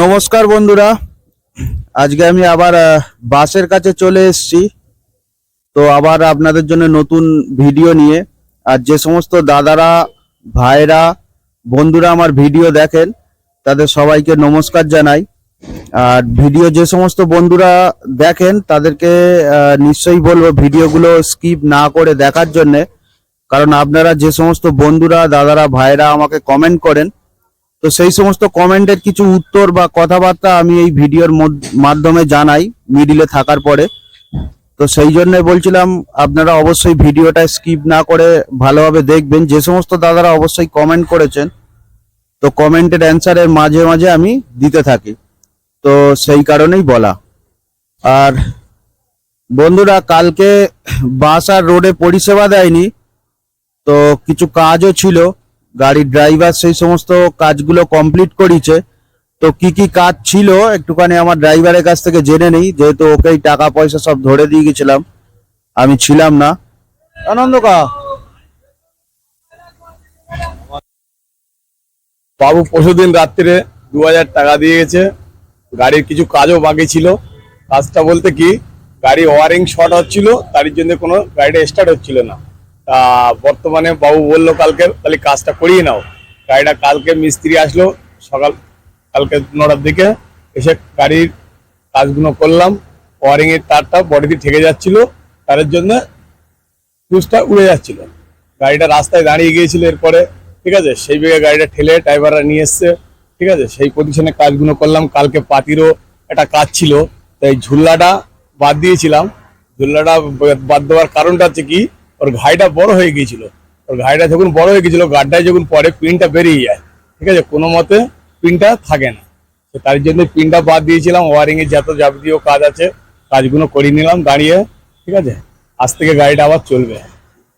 নমস্কার বন্ধুরা। আজকে আমি আবার বাসের কাছে চলে এসেছি। তো আবার আপনাদের জন্য নতুন ভিডিও নিয়ে। আর যে সমস্ত দাদারা, ভাইরা, বন্ধুরা আমার ভিডিও দেখেন, তাদের সবাইকে নমস্কার জানাই। আর ভিডিও যে সমস্ত বন্ধুরা দেখেন, তাদেরকে নিশ্চয়ই বলব ভিডিওগুলো স্কিপ না করে দেখার জন্যে। কারণ আপনারা যে সমস্ত বন্ধুরা, দাদারা, ভাইরা আমাকে কমেন্ট করেন তো সেই সমস্ত কমেন্টের কিছু উত্তর বা কথাবার্তা আমি এই ভিডিওর মধ্য- মাধ্যমে জানাই মিডিলে থাকার পরে। তো সেই জন্য বলছিলাম, আপনারা অবশ্যই ভিডিওটা স্কিপ না করে ভালোভাবে দেখবেন। যে সমস্ত দাদারা অবশ্যই কমেন্ট করেছেন, তো কমেন্টের অ্যান্সারের মাঝে মাঝে আমি দিতে থাকি। তো সেই কারণেই বলা। আর বন্ধুরা, কালকে বাস আর রোডে পরিষেবা দেয়নি, তো কিছু কাজও ছিল। গাড়ির ড্রাইভার সেই সমস্ত কাজগুলো কমপ্লিট করেছে তো কি কি কাজ ছিল একটুখানি আমার ড্রাইভারের কাছ থেকে জেনে নেই, যেহেতু ওকেই টাকা পয়সা সব ধরে দিয়ে গেছিলাম। আমি ছিলাম না। আনন্দ কা? বাবু পরশুদিন রাত্রিরে দু হাজার টাকা দিয়ে গেছে। গাড়ির কিছু কাজও বাকি ছিল। কাজটা বলতে কি, গাড়ি ওয়ারিং শর্ট হচ্ছিল তার জন্য কোনো গাড়িটা স্টার্ট হচ্ছিল না। বর্তমানে বাবু বলল কালকে, তাহলে কাজটা করিয়ে নাও। গাড়িটা কালকে মিস্ত্রি আসলো, সকাল, কালকে নটার দিকে এসে গাড়ির কাজগুলো করলাম ওয়ারিং এর তারটা বডিতে ঠেকে যাচ্ছিল, তার জন্য ফিউজটা উড়ে যাচ্ছিল। গাড়িটা রাস্তায় দাঁড়িয়ে গিয়েছিল এরপরে, ঠিক আছে? সেই বেগে গাড়িটা ঠেলে ড্রাইভাররা নিয়ে এসছে, ঠিক আছে? সেই পজিশনে কাজগুলো করলাম, কালকে পাতিরও একটা কাজ ছিল, তাই ঝুল্লাটা বাদ দিয়েছিলাম। ঝুল্লাটা বাদ দেওয়ার কারণটা হচ্ছে কি ওর ঘাইটা বড় হয়ে গিয়েছিল। ওর ঘাইটা যখন বড় হয়ে গিয়েছিল গাড্ডায় যখন পরে পিনটা বেরিয়ে যায় ঠিক আছে? কোনো মতে পিনটা থাকে না। তো তার জন্য পিনটা বাদ দিয়েছিলাম ওয়ারিং এর যত যাবতীয় কাজ আছে কাজগুলো করিয়ে নিলাম দাঁড়িয়ে ঠিক আছে? আজ থেকে গাড়িটা আবার চলবে।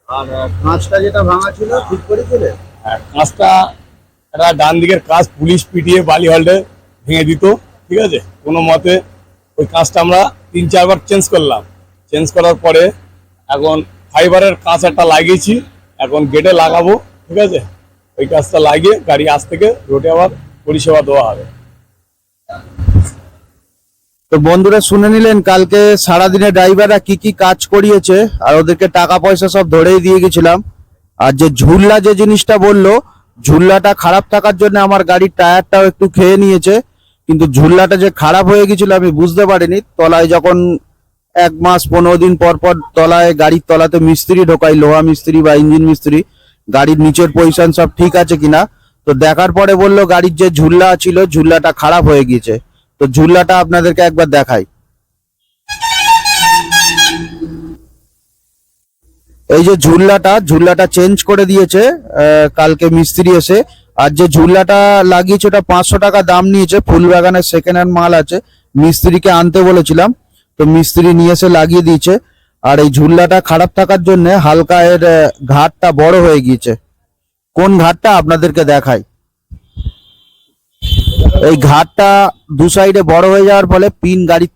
আর কাঁচটা যেটা ভাঙা ছিল ঠিক করেছিলে? আর কাঁচটা একটা ডান দিকের কাঁচ পুলিশ পিটিয়ে বালি হল্ডে ভেঙে দিত ঠিক আছে? কোনো মতে ওই কাঁচটা আমরা তিন চারবার চেঞ্জ করলাম। চেঞ্জ করার পরে এখন ফাইবারের কাঁচ একটা লাগিয়েছি। এখন গেটে লাগাবো, ঠিক আছে? ওই কাজটা লাগিয়ে গাড়ি আজ থেকে রোডে আবার পরিষেবা দেওয়া হবে। তো বন্ধুরা, শুনে নিলেন, কালকে সারাদিনে ড্রাইভাররা কি কি কাজ করিয়েছে, আর ওদেরকে টাকা পয়সা সব ধরেই দিয়ে গেছিলাম। আর যে ঝুল্লা যে জিনিসটা বলল, ঝুল্লাটা খারাপ থাকার জন্য আমার গাড়ির টায়ারটাও একটু খেয়ে নিয়েছে। কিন্তু ঝুল্লাটা যে খারাপ হয়ে গেছিল আমি বুঝতে পারিনি। তলায় যখন এক মাস পনেরো দিন পর পর তলায়, গাড়ির তলাতে মিস্ত্রি ঢোকাই লোহা মিস্ত্রি বা ইঞ্জিন মিস্ত্রি। গাড়ির নিচের পজিশন সব ঠিক আছে কিনা? তো দেখার পরে বলল, গাড়ির যে ঝুল্লা ছিল, ঝুল্লাটা খারাপ হয়ে গিয়েছে। তো ঝুল্লাটা আপনাদেরকে একবার দেখাই। এই যে ঝুল্লাটা ঝুল্লাটা চেঞ্জ করে দিয়েছে কালকে মিস্ত্রি এসে। আর যে ঝুল্লাটা লাগিয়েছে, ওটা পাঁচশো টাকা দাম নিয়েছে। ফুল বাগানের সেকেন্ড হ্যান্ড মাল আছে। মিস্ত্রিকে আনতে বলেছিলাম। তো মিস্ত্রি নিয়ে এসে লাগিয়ে দিয়েছে। আর এই ঝুল্লাটা খারাপ থাকার জন্য হালকা এর ঘাটটা বড় হয়ে গিয়েছে। কোন ঘাটটা আপনাদেরকে দেখাই? এই ঘাটটা দু সাইডে বড় হয়ে যাওয়ার ফলে পিন গাড়ি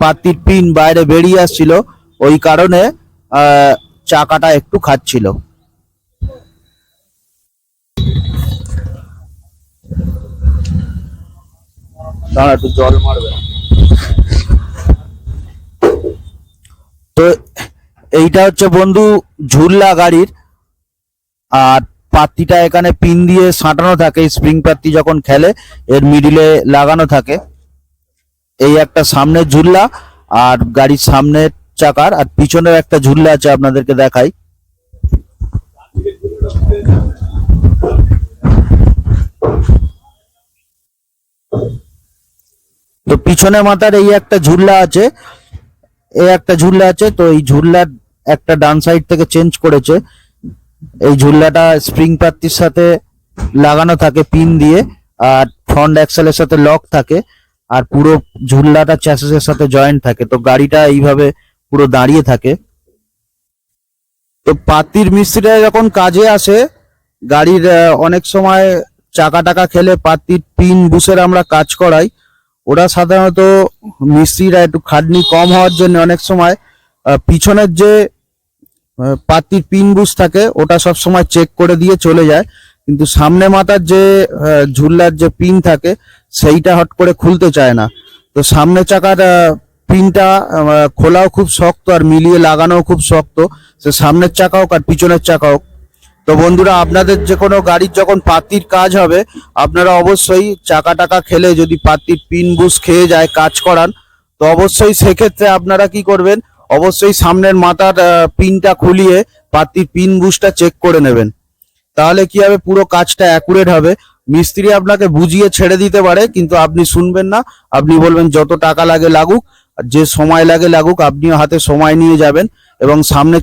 পাতির পিন বাইরে বেরিয়ে আসছিল। ওই কারণে চাকাটা একটু খাচ্ছিল। দাঁড়া একটু জল মারবে তো এইটা হচ্ছে বন্ধু ঝুল্লা গাড়ির। আর পাত্তিটা এখানে পিন দিয়ে সাঁটানো থাকে স্প্রিং পাত্তি যখন খেলে এর মিডিলে লাগানো থাকে। এই একটা সামনের ঝুল্লা আর গাড়ির সামনের চাকার আর পিছনের একটা ঝুল্লা আছে আপনাদেরকে দেখাই। তো পিছনে মাথার এই একটা ঝুল্লা আছে। এই একটা ঝুল্লা আছে, তো এই ঝুল্লার একটা ডান সাইড থেকে চেঞ্জ করেছে। এই ঝুল্লাটা স্প্রিং পাত্তির সাথে লাগানো থাকে পিন দিয়ে, আর ফ্রন্ট অ্যাক্সেলের সাথে লক থাকে, আর পুরো ঝুল্লাটা চ্যাসিসের সাথে জয়েন্ট থাকে। তো গাড়িটা এইভাবে পুরো দাঁড়িয়ে থাকে। তো পাতির মিস্ত্রিরা যখন কাজে আসে, গাড়ির অনেক সময় চাকা টাকা খেলে পাতির পিন বুসের আমরা কাজ করাই। ওরা সাধারণত মিস্ত্রিরা একটু খাটনি কম হওয়ার জন্য অনেক সময় পিছনের যে পাতির পিন বুস থাকে, ওটা সব সময় চেক করে দিয়ে চলে যায়। কিন্তু সামনে মাথার যে ঝুল্লার যে পিন থাকে, সেইটা হট করে খুলতে চায় না। তো সামনে চাকার পিনটা খোলাও খুব শক্ত আর মিলিয়ে লাগানোও খুব শক্ত। সে সামনের চাকা হোক আর পিছনের চাকা হোক তো বন্ধুরা, আপনাদের যে কোনো গাড়ির যখন পাতির কাজ হবে, আপনারা অবশ্যই চাকা টাকা খেলে যদি পাতির পিন, বুস খেয়ে যায়, কাজ করান, তো অবশ্যই সেক্ষেত্রে আপনারা কি করবেন, অবশ্যই সামনের মাথার পিনটা খুলিয়ে পাতির পিন, বুসটা চেক করে নেবেন। তাহলে কি হবে, পুরো কাজটা অ্যাকুরেট হবে। মিস্ত্রি আপনাকে বুঝিয়ে ছেড়ে দিতে পারে, কিন্তু আপনি শুনবেন না। আপনি বলবেন, যত টাকা লাগে লাগুক যে সময় লাগে লাগুক, আপনিও হাতে সময় নিয়ে যাবেন। এবং সামনে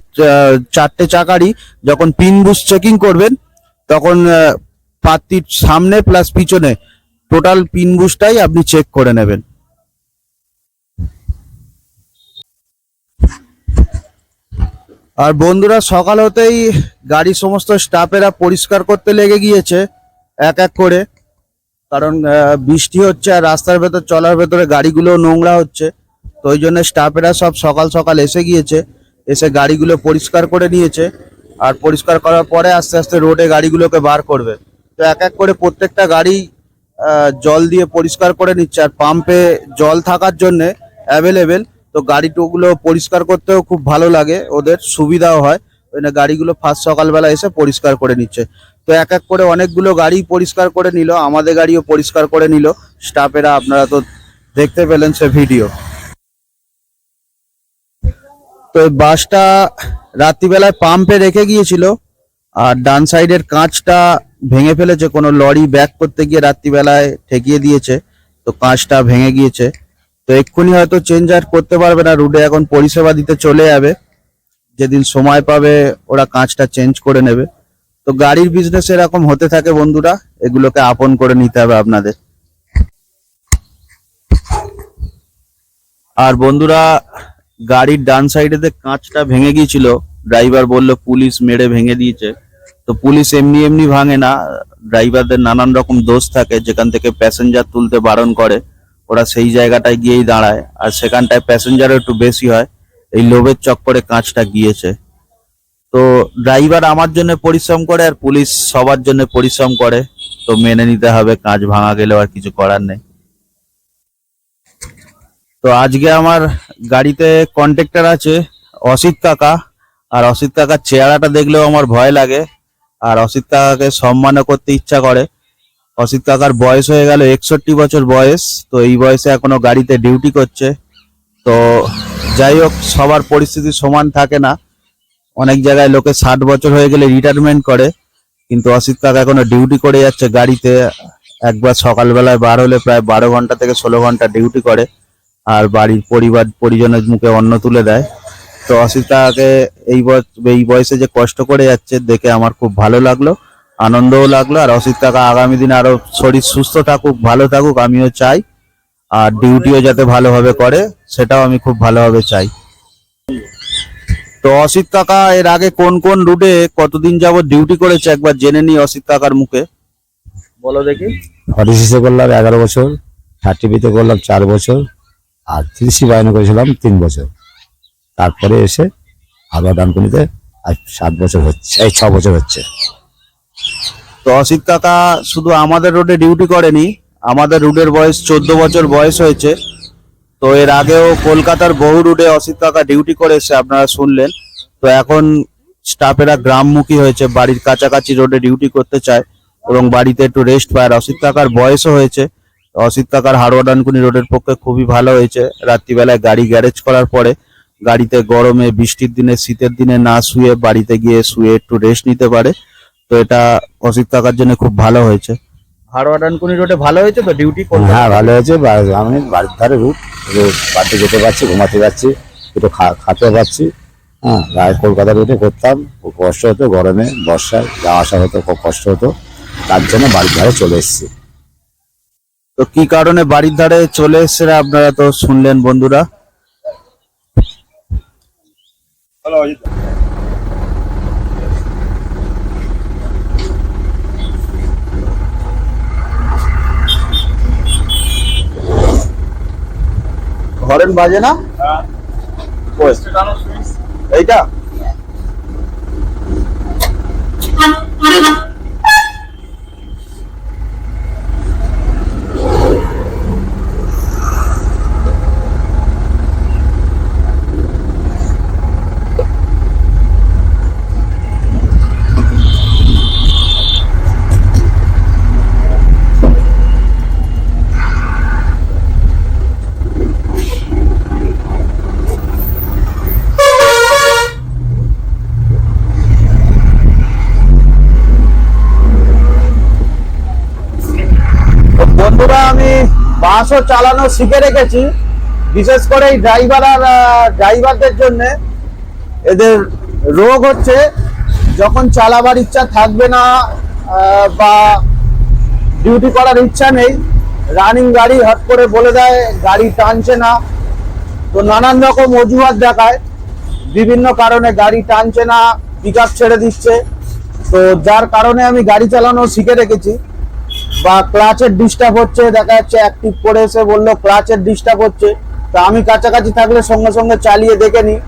চারটে চাকারই যখন পিন বুস চেকিং করবেন তখন আহ, পাত্তির সামনে প্লাস পিছনে টোটাল পিন বুসটাই আপনি চেক করে নেবেন। আর বন্ধুরা সকাল হতেই গাড়ির সমস্ত স্টাফেরা পরিষ্কার করতে লেগে গিয়েছে এক এক করে। কারণ বৃষ্টি হচ্ছে আর রাস্তার ভেতর চলার ভেতরে গাড়িগুলো নোংরা হচ্ছে। তো ওই জন্য স্টাফেরা সব সকাল সকাল এসে গিয়েছে। এসে গাড়িগুলো পরিষ্কার করে নিয়েছে আর পরিষ্কার করার পরে আস্তে আস্তে রোডে গাড়িগুলোকে বার করবে। তো এক এক করে প্রত্যেকটা গাড়ি জল দিয়ে পরিষ্কার করে নিচ্ছে আর পাম্পে জল থাকার জন্য অ্যাভেলেবেল তো গাড়িগুলো পরিষ্কার করতেও খুব ভালো লাগে, ওদের সুবিধাও হয়। ওই জন্য গাড়িগুলো ফার্স্ট সকালবেলা এসে পরিষ্কার করে নিচ্ছে। তো এক এক করে অনেকগুলো গাড়ি পরিষ্কার করে নিল, আমাদের গাড়িও পরিষ্কার করে নিল। স্টাফেরা আপনারা তো দেখতে পেলেন সে ভিডিও তো এই বাসটা রাত্রিবেলায় পাম্পে রেখে গিয়েছিল, আর ডান সাইডের কাঁচটা ভেঙে ফেলেছে, কোনো লরি ব্যাক করতে গিয়ে রাত্রিবেলায় ঠেকিয়ে দিয়েছে, তো কাঁচটা ভেঙে গিয়েছে। তো এক্ষুনি হয়তো চেঞ্জ আর করতে পারবে না রুটে এখন পরিষেবা দিতে চলে যাবে। যেদিন সময় পাবে, ওরা কাঁচটা চেঞ্জ করে নেবে। তো গাড়ির বিজনেস এরকম হতে থাকে বন্ধুরা, এগুলোকে আপন করে নিতে হবে আপনাদের। আর বন্ধুরা গাড়ির ডান সাইডেতে কাঁচটা ভেঙে গিয়েছিল। ড্রাইভার বলল, পুলিশ মেরে ভেঙে দিয়েছে। তো পুলিশ এমনি এমনি ভাঙে না। ড্রাইভারদের নানান রকম দোষ থাকে, যেখান থেকে প্যাসেঞ্জার তুলতে বারণ করে। ওরা সেই জায়গাটায় গিয়েই দাঁড়ায়। আর সেখানটায় প্যাসেঞ্জারও একটু বেশি হয়। এই লোভের চক্করে কাঁচটা গিয়েছে। তো ড্রাইভার আমার জন্য পরিশ্রম করে আর পুলিশ সবার জন্য পরিশ্রম করে। তো মেনে নিতে হবে, কাঁচ ভাঙা গেলেও আর কিছু করার নেই। তো আজকে আমার গাড়িতে কন্ট্রাক্টর আছে, অসিত কাকা। আর অসিত কাকার চেহারাটা দেখলেও আমার ভয় লাগে। আর অসিত কাকাকে সম্মানও করতে ইচ্ছা করে। অসিত কাকার বয়স হয়ে গেল একষট্টি বছর বয়স, তো এই বয়সে এখনও গাড়িতে ডিউটি করছে। তো যাই হোক, সবার পরিস্থিতি সমান থাকে না। অনেক জায়গায় লোকে ষাট বছর হয়ে গেলে রিটায়ারমেন্ট করে, কিন্তু অসিত কাকা এখনও ডিউটি করে যাচ্ছে গাড়িতে। একবার সকালবেলায় বার হলে প্রায় বারো ঘণ্টা থেকে ষোলো ঘণ্টা ডিউটি করে। আর বাড়ির পরিবার পরিজনের মুখে অন্ন তুলে দেয়। তো অসিত কাকাকে এই বয়স এই বয়সে যে কষ্ট করে যাচ্ছে দেখে আমার খুব ভালো লাগল আনন্দও লাগল আর অসিত কাকা আগামী দিনে আরও শরীর সুস্থ থাকুক ভালো থাকুক আমিও চাই আর ডিউটিও যাতে ভালোভাবে করে সেটাও আমি খুব ভালোভাবে চাই। তো অসিত কাকা এর আগে কোন কোন রুটে কতদিন যাবত ডিউটি করেছে একবার জেনে নি অসিত কাকার মুখে। বলো দেখি। অডিসিসে করলাম এগারো বছর থার্টিভিতে করলাম চার বছর। আর ত্রিশি বায়নে করেছিলাম তিন বছর। তারপরে এসে আবার ডানকুনিতে আজ সাত বছর হচ্ছে, এই ছ বছর হচ্ছে। তো অসিত কাকা, শুধু আমাদের রোডে ডিউটি করেনি, আমাদের রুটের বয়স চোদ্দ বছর বয়স হয়েছে। তো এর আগেও কলকাতার বহু রুটে অসিত কাকা ডিউটি করেছে আপনারা শুনলেন। তো এখন স্টাফেরা গ্রামমুখী হয়েছে, বাড়ির কাছাকাছি রোডে ডিউটি করতে চায় এবং বাড়িতে একটু রেস্ট পায়। আর অসিত কাকার বয়সও হয়েছে অসিত কাকার হাড়োয়া ডানকুনি রোডের পক্ষে খুবই ভালো হয়েছে। রাত্রিবেলায় গাড়ি গ্যারেজ করার পরে গাড়িতে গরমে বৃষ্টির দিনে শীতের দিনে না শুয়ে বাড়িতে গিয়ে শুয়ে একটু রেস্ট নিতে পারে। তো এটা অসিত কাকার জন্য খুব ভালো হয়েছে। হাড়োয়া ডানকুনি রোডে ভালো হয়েছে তো? ডিউটি হ্যাঁ ভালো হয়েছে। আমি বাড়ির ধারে রুট বাড়িতে যেতে পারছি ঘুমাতে পারছি একটু খা- খাতে পারছি। হ্যাঁ আর কলকাতা রুটে করতাম খুব কষ্ট হতো গরমে বর্ষায় যাওয়া আসা হতো খুব কষ্ট হতো। তার জন্য বাড়ির ধারে চলে এসেছি। তো কি কারণে বাড়ির ধারে চলে এসছে আপনারা তো শুনলেন বন্ধুরা। হরেন বাজে না? কই? এইটা বন্ধুরা আমি বাসও চালানো শিখে রেখেছি। বিশেষ করে এই ড্রাইভার আর ড্রাইভারদের জন্য এদের রোগ হচ্ছে যখন চালাবার ইচ্ছা থাকবে না বা ডিউটি করার ইচ্ছা নেই রানিং গাড়ি হট করে বলে দেয়, গাড়ি টানছে না। তো নানান রকম অজুহাত দেখায়, বিভিন্ন কারণে গাড়ি টানছে না পিক ছেড়ে দিচ্ছে। তো যার কারণে আমি গাড়ি চালানো শিখে রেখেছি। বা ক্লাচের ডিস্টার্ব হচ্ছে, দেখা যাচ্ছে অ্যাক্টিভ করে এসে বলল ক্লাচের ডিস্টার্ব হচ্ছে। তা আমি কাছাকাছি থাকলে সঙ্গে সঙ্গে চালিয়ে দেখে নিই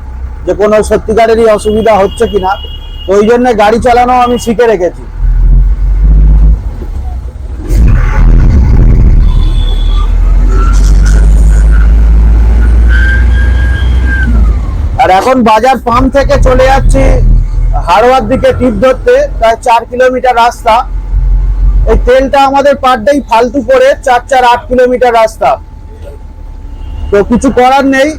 যে কোনো সত্যিকারেরই অসুবিধা হচ্ছে কিনা। তো ওই জন্য গাড়ি চালানো আমি শিখে রেখেছি। আর এখন বাজার পাম্প থেকে চলে যাচ্ছি হাড়োয়ার দিকে টিপ ধরতে প্রায় চার কিলোমিটার রাস্তা। এই তেলটা আমাদের পার ডেই ফালতু করে চার চার, আট কিলোমিটার রাস্তা। তো কিছু করার নেই।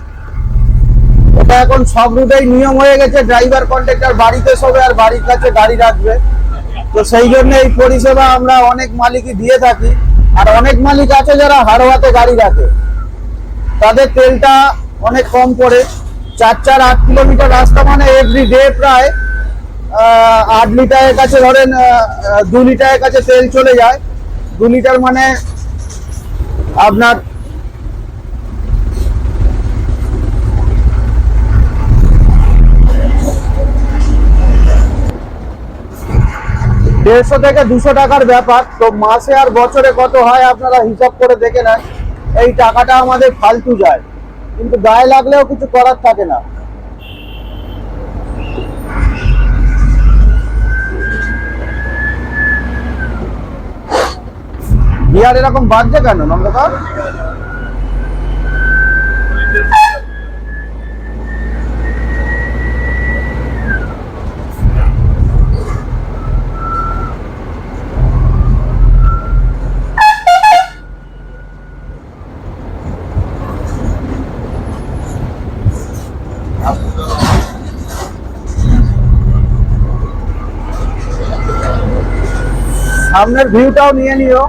ওটা এখন সব রুটেই নিয়ম হয়ে গেছে ড্রাইভার কন্ট্রাক্টর বাড়িতে সবে আর বাড়ির কাছে গাড়ি রাখবে। তো সেই জন্য এই পরিষেবা আমরা অনেক মালিকই দিয়ে থাকি। আর অনেক মালিক আছে যারা হাড়োয়াতে গাড়ি রাখে। তাদের তেলটা অনেক কম পড়ে। চার চার, আট কিলোমিটার রাস্তা মানে এভরি ডে প্রায় আট লিটারের কাছে ধরেন দু লিটারের কাছে তেল চলে যায়। দু লিটার মানে আপনার দেড়শো থেকে দুশো টাকার ব্যাপার। তো মাসে আর বছরে কত হয় আপনারা হিসাব করে দেখে নেন। এই টাকাটা আমাদের ফালতু যায়। কিন্তু গায়ে লাগলেও কিছু করার থাকে না। বিহার এরকম বাজছে কেন নন্দকার সামনের ভিউটাও নিয়ে নিও।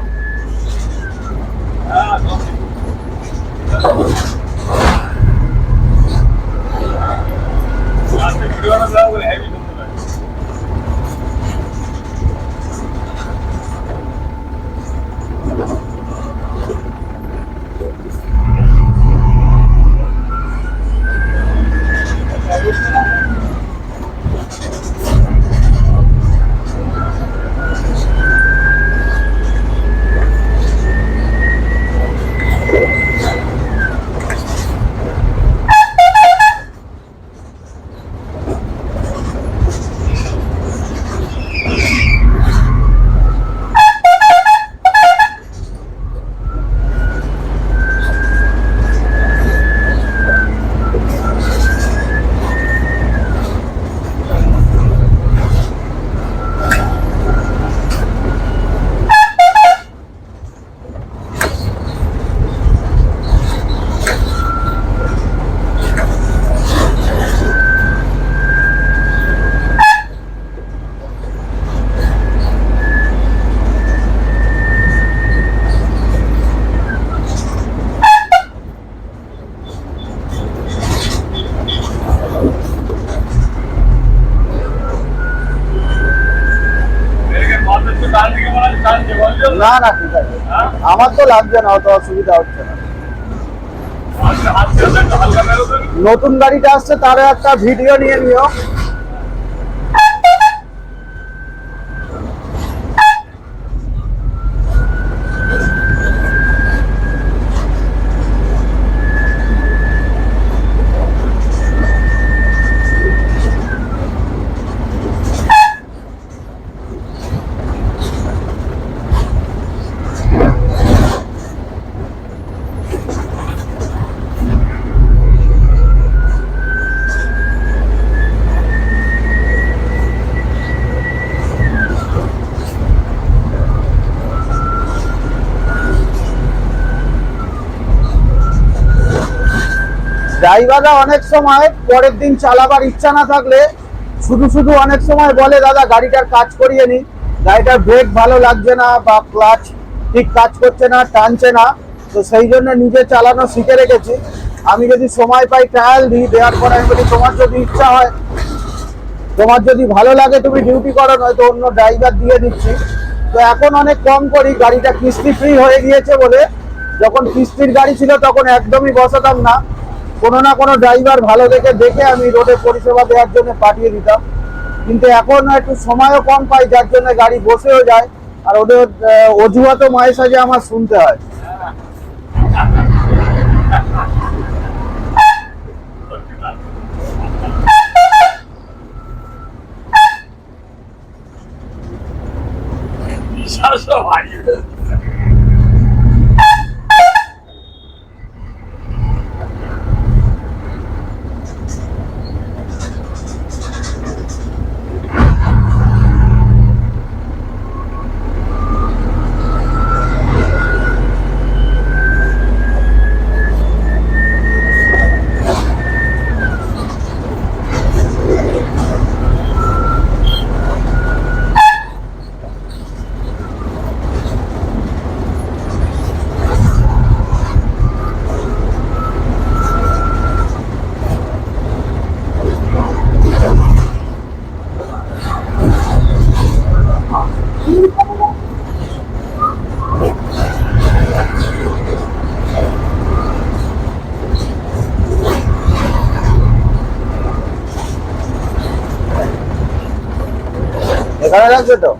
আমার তো লাগছে না, অত অসুবিধা হচ্ছে না। নতুন গাড়িটা আসছে, তারা একটা ভিডিও নিয়ে নিও। ড্রাইভাররা অনেক সময় পরের দিন চালাবার ইচ্ছা না থাকলে শুধু শুধু অনেক সময় বলে, দাদা, গাড়িটার কাজ করিয়ে নি গাড়িটার ব্রেক ভালো লাগছে না বা ক্লাচ ঠিক কাজ করছে না, টানছে না। তো সেই জন্য নিজে চালানো শিখে রেখেছি। আমি যদি সময় পাই ট্রায়াল দিই, দেওয়ার পরে আমি বলি, তোমার যদি ইচ্ছা হয়, তোমার যদি ভালো লাগে, তুমি ডিউটি করো, নয়তো অন্য ড্রাইভার দিয়ে দিচ্ছি। তো এখন অনেক কম করি, গাড়িটা কিস্তি ফ্রি হয়ে গিয়েছে বলে। যখন কিস্তির গাড়ি ছিল, তখন একদমই বসাতাম না। কোনো না কোনো ড্রাইভার ভালো দেখে দেখে আমি রোডে পরিষেবা দেওয়ার জন্য পাঠিয়ে দিতাম। কিন্তু এখন একটু সময়ও কম পাই যার জন্য গাড়ি বসেও যায়। আর ওদের আহ, অজুহাতও মায়ের সাজে আমার শুনতে হয়। এখানে রাখবে তো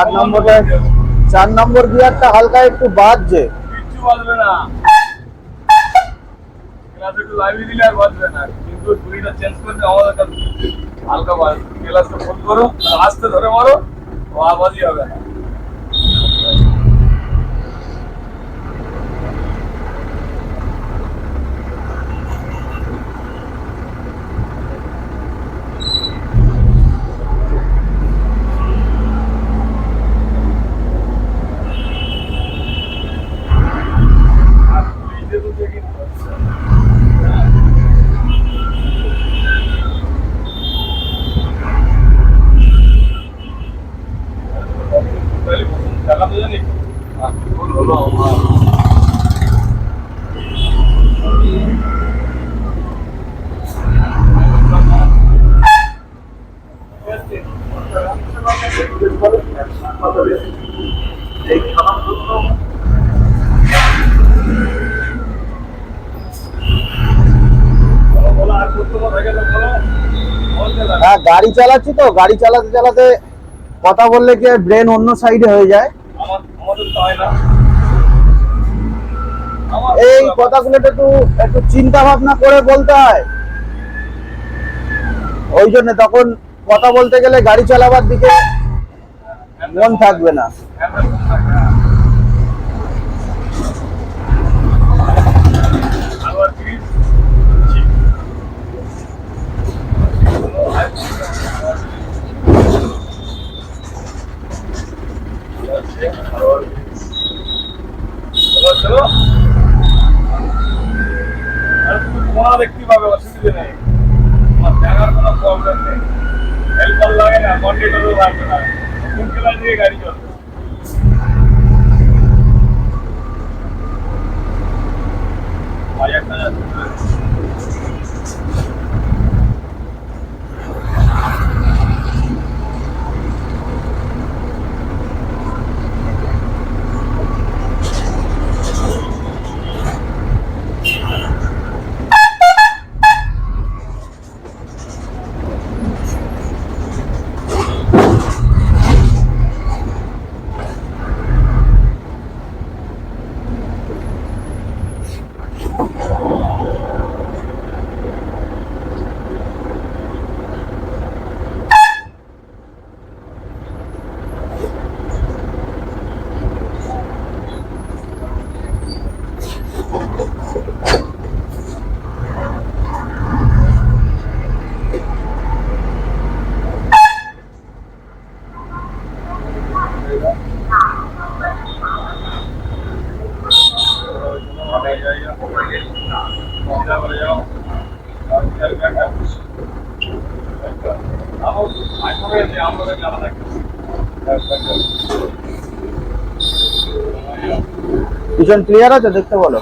চার নম্বরটা চার নম্বর গিয়ারটা হালকা একটু বাজছে। বাজবে না একটু লাইভে দিলে আর বাজবে না। কিন্তু ঘুড়িটা চেঞ্জ করতে হালকা বাজ ক্লাসটা ফোন করো আস্তে ধরে মারো, ও আওয়াজই হবে না আর পুলিশে তো চেকিং করছে তাহলে টাকা তো জানি হলো হলো আমার বলো আর করতে থাকে তো বলো বলতে লাগে হ্যাঁ গাড়ি চালাচ্ছি তো গাড়ি চালাতে চালাতে কথা বললে কি ব্রেন অন্য সাইডে হয়ে যায়? হয় এই কথাগুলো একটু একটু চিন্তা ভাবনা করে বলতে হয়। ওই জন্য তখন কথা বলতে গেলে গাড়ি চালাবার দিকে মন থাকবে না আবার তিরিশ চলো ঘোড়া দেখতে পাবে অসুবিধে নেই। তোমার দেখার কোনো প্রবলেম নেই। হেল্পার লাগে না কন্ট্রাক্টরও লাগবে না। গাড়ি চলবে। পিছন ক্লিয়ার আছে দেখতে বলো।